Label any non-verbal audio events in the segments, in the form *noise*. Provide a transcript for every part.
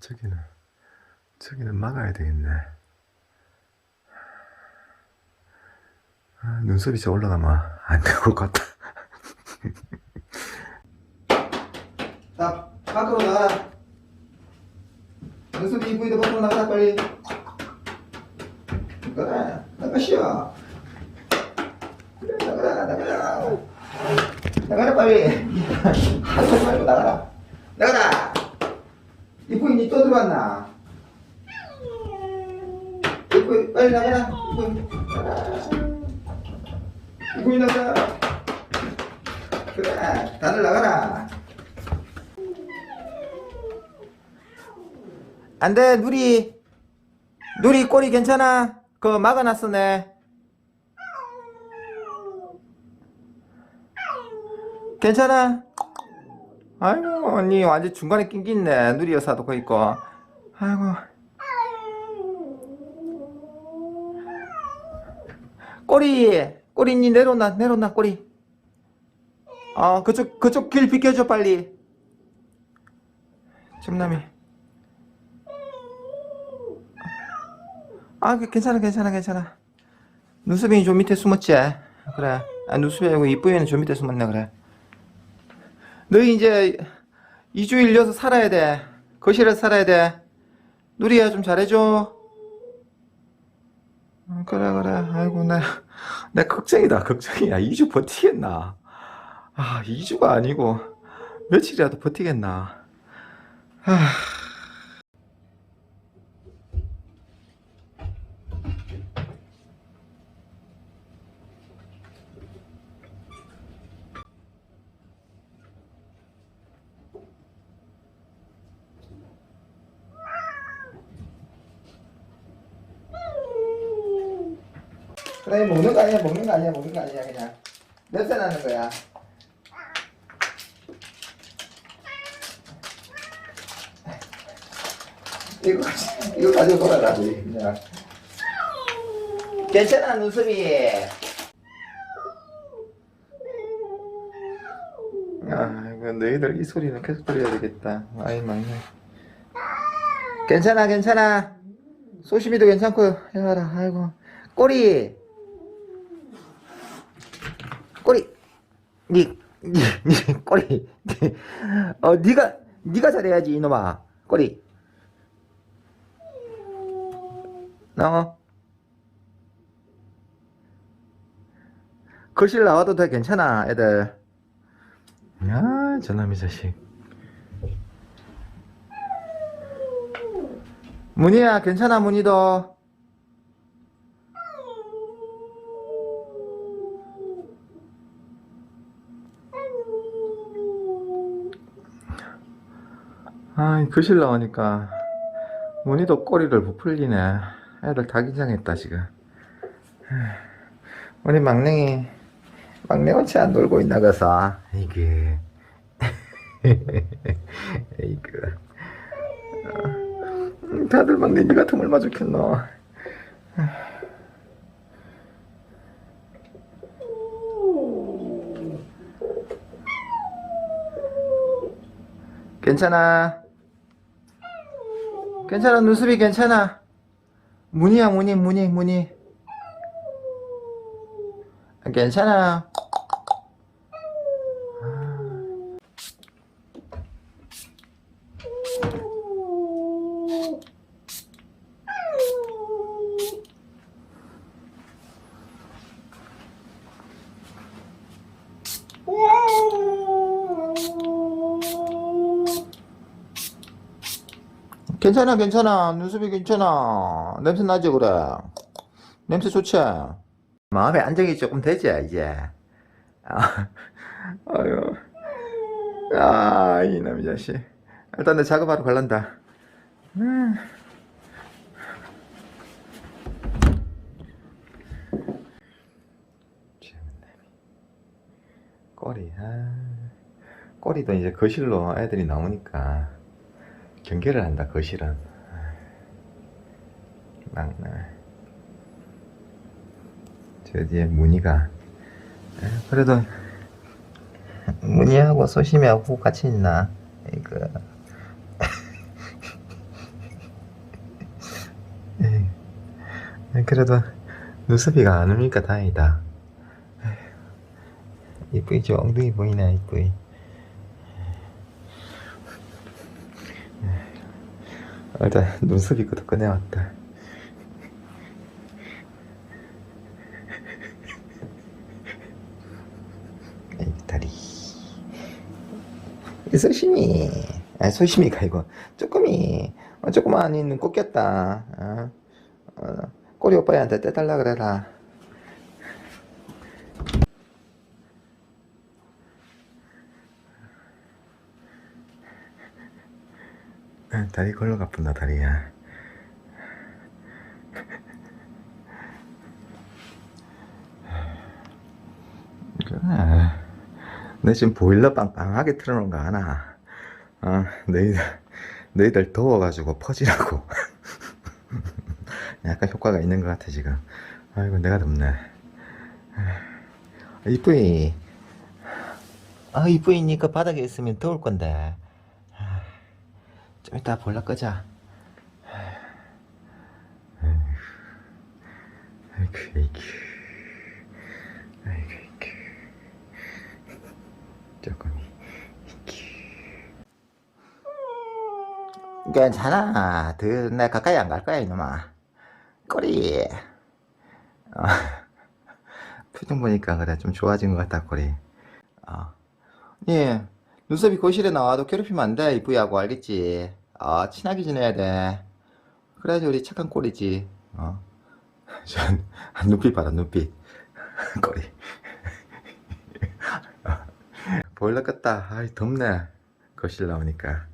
저기는 저기는 막아야 되겠네. 아, 눈썹이 저 올라가면 안 될 것 같다. 나 밖으로 나가라. 연습이 이쁘이도 밖으로 나가라 빨리. 그래 나가시오. 그래 나가라 나가라. 나가라 빨리. *laughs* 한참 말고 나가라. 나가라. 이쁘이 니또 들어왔나? 이쁘이 빨리 나가라. 나가라. 이쁘이 나가. 그래 다들 나가라. 안 돼 누리 누리 꼬리 괜찮아 그거 막아놨었네 괜찮아 아이고 언니 완전 중간에 낑겼네 누리 여사도 거 있고 아이고 꼬리 꼬리 니 내려놔 내려놔 꼬리 어 그쪽 그쪽 길 비켜줘 빨리 참남이 아, 그 괜찮아, 괜찮아, 괜찮아. 눈썹이 좀 밑에 숨었지? 그래. 아, 아니고 이쁘이는 좀 밑에 숨었네, 그래. 너희 이제 2주일 여서 살아야 돼. 거실에서 살아야 돼. 누리야, 좀 잘해줘. 어, 그래, 그래. 아이고, 나, 나 걱정이다, 걱정이야. 2주 버티겠나? 아, 2주가 아니고, 며칠이라도 버티겠나? 아. 그래 먹는 거 아니야 먹는 거 아니야 먹는 거 아니야 그냥. 냄새 나는 거야? 이거 이거 가지고 놀아라 우리 그냥. 괜찮아 눈썹이. 아 이거 너희들 이 소리는 계속 들려야 되겠다. 아이 막내 괜찮아 괜찮아. 소심이도 괜찮고 해봐라. 아이고. 꼬리 꼬리. 니, 니, 니 꼬리. 니, 어 니가 니가 잘해야지 이놈아. 꼬리. 어 거실 나와도 돼 괜찮아 애들. 야 저놈이 자식. 문희야 괜찮아 문희도 아, 이 거실 나오니까 문희도 꼬리를 부풀리네. 애들 다 긴장했다 지금. 우리 막냉이 막내 원치 안 놀고 있나 그서 이게 *laughs* 어, 다들 막내 니 같으면 얼마 좋겠노. 괜찮아. 괜찮아 눈썹이 괜찮아. 문이야 문이 문이 문이. 괜찮아. 괜찮아 괜찮아. 눈썹이 괜찮아. 냄새 나지 그래? 냄새 좋지? 마음에 안정이 조금 되지 이제. 아, *laughs* 아유. 아 이놈의 자식. 일단 내 작업하러 갈란다. 음. 꼬리 아. 꼬리도 이제 거실로 애들이 나오니까 경계를 한다 거실은. 막내 어. 저 뒤에 문희가. 어, 그래도 문희하고 소심이하고 같이 있나? 이거. *laughs* 예. 예, 그래도 눈썹이가 안 오니까 다행이다. 예. 이쁘죠 엉덩이 보이나 이쁘이? 일단 눈썹이부터 꺼내왔다. 아이, 다리. 소심이. 아, 소심이가 이거. 조금이. 어, 조그마한 눈꼭 꼈다. 어? 어, 꼬리 오빠한테 떼달라 그래라. 다리 걸러 가 뿐다 다리야. 내 지금 보일러 빵빵하게 틀어놓은 거 아나? 아, 너희들, 너희들 더워가지고 퍼지라고. *laughs* 약간 효과가 있는 것 같아, 지금. 아이고, 내가 덥네. 아, 이쁘이. 아, 이쁘이니까 바닥에 있으면 더울 건데. 아, 좀 이따 볼라 끄자. 아이고, 아이고. 아이고, 아이고. 조금. 괜찮아. 더, 내 가까이 안 갈 거야, 이놈아. 꼬리. 어, 표정 보니까 그래. 좀 좋아진 것 같다, 꼬리. 어. 예. 눈썹이 거실에 나와도 괴롭히면 안 돼, 이쁘야고, 알겠지? 어, 친하게 지내야 돼. 그래야지 우리 착한 꼬리지. 어. *laughs* 전, 아, 눈빛 봐라, 눈빛. *laughs* 꼬리. *laughs* 보일러 껐다. 아이, 덥네. 거실 나오니까.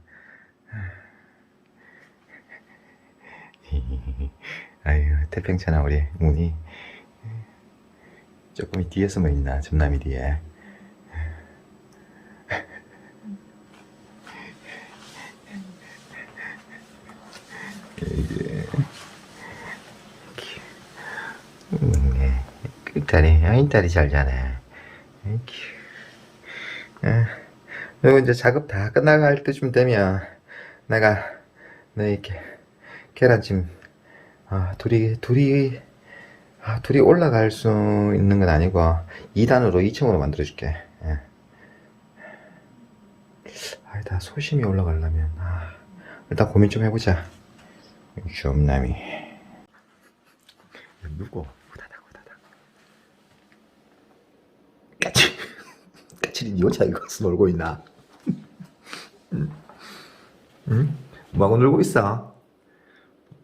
아유, 태평천하 우리 문이. 조금 뒤에 숨어 있나, 점남이 뒤에. 이게. 음, 끝다리, 아인다리 잘 자네. 아, 그리고 이제 작업 다 끝나갈 때쯤 되면 내가 너 이렇게 계란찜 아 둘이 둘이 아 둘이 올라갈 수 있는 건 아니고 2단으로 2층으로 만들어 줄게 예. 아니다 소심이 올라가려면 아 일단 고민 좀 해보자 좀남이 누구 후다닥 후다닥 까치 까칠이 니 혼자 이거 놀고 있나 응? *laughs* 응? 뭐하고 놀고 있어?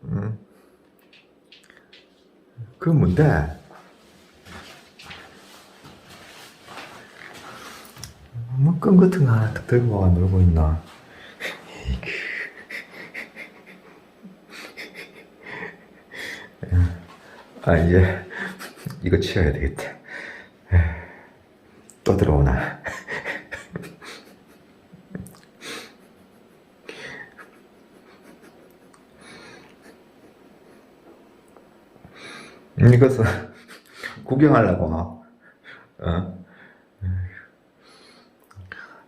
응? 그건 뭔데? 뭐끈 같은 거 하나 딱 들고 와 놀고 있나? 에이구. 아 이제 이거 치워야 되겠다. 또 들어오나? *laughs* 이것은 구경하려고. 어?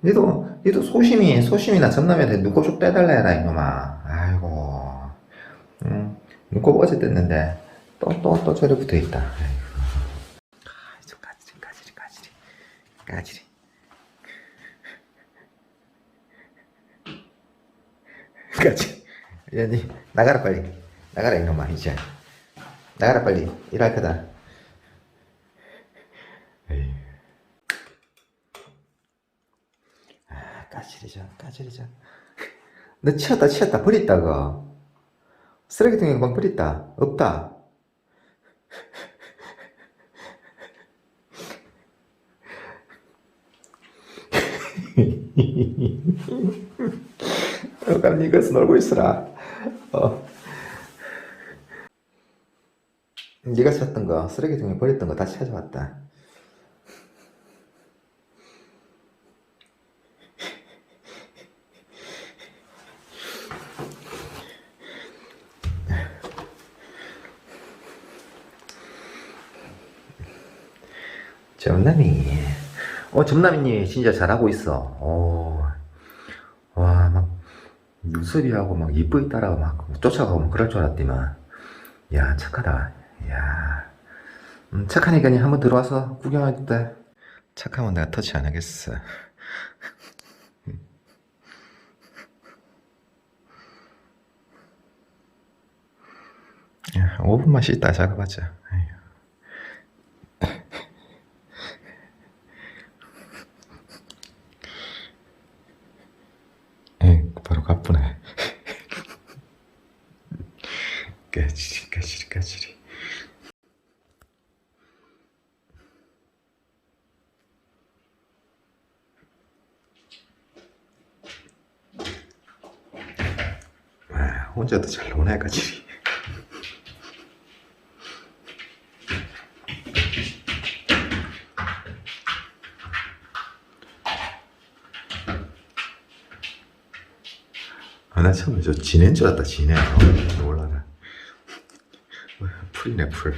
얘도, 얘도 소심이, 소심이나 전남한테 눈곱 좀 떼달라 해라, 이놈아. 아이고. 응. 눈곱 어제 뗐는데, 또, 또, 또 저래 붙어 있다. 아이고. 아, 좀 까지리, 까지리, 까지리. 까지리. 까지리. 얘니, 나가라, 빨리. 나가라, 이놈아, 이제. 나가라 빨리 일할 거다. 아 까칠이죠 까칠이죠 너 치웠다 치웠다 버렸다 그거 쓰레기통에 금방 버렸다 없다 어, 그럼 이것은 놀고 있어라. 어. 네가 샀던 거 쓰레기통에 버렸던 거 다시 찾아왔다. 점남이 어 점남이님 진짜 잘하고 있어 어. 와 막 눈썹이하고 막 이쁘게 따라가 막 쫓아가고 막 그럴 줄 알았더만 야 착하다 이야, 음, 착하니까 한번 들어와서 때. 착하면 내가 터치 안 하겠어. *laughs* 야, 5분만 씻다 작업하자. 아휴. 에이, 바로 가쁘네. 까지리, 까지리, 까지리. 아, 혼자도 잘 노네, 까지리. 아, 나 처음에 저 지네인 줄 알았다, 지네. 어, 놀라네. 어, 풀이네, 풀.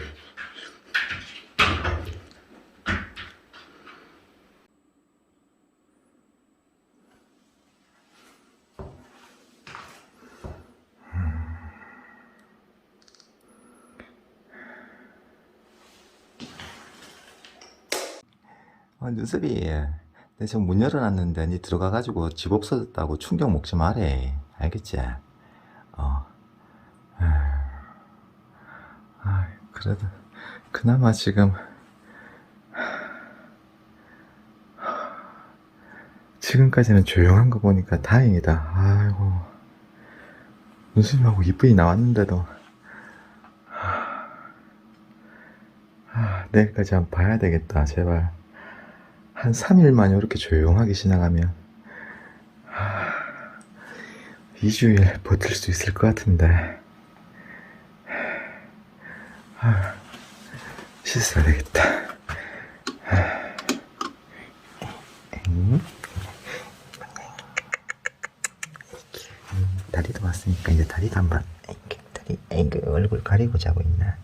아, 눈썹이, 내 지금 문 열어놨는데, 니 들어가가지고 집 없어졌다고 충격 먹지 말해. 알겠지? 어. 아, 그래도, 그나마 지금, 지금까지는 조용한 거 보니까 다행이다. 아이고. 눈썹하고 이쁘게 나왔는데도, 아, 내일까지 한번 봐야 되겠다, 제발. 한 3일만 이렇게 조용하게 지나가면, 아, 2주일 버틸 수 있을 것 같은데, 아, 씻어야 되겠다. 아, 다리도 왔으니까 이제 다리도 한번, 다리, 얼굴 가리고 자고 있나.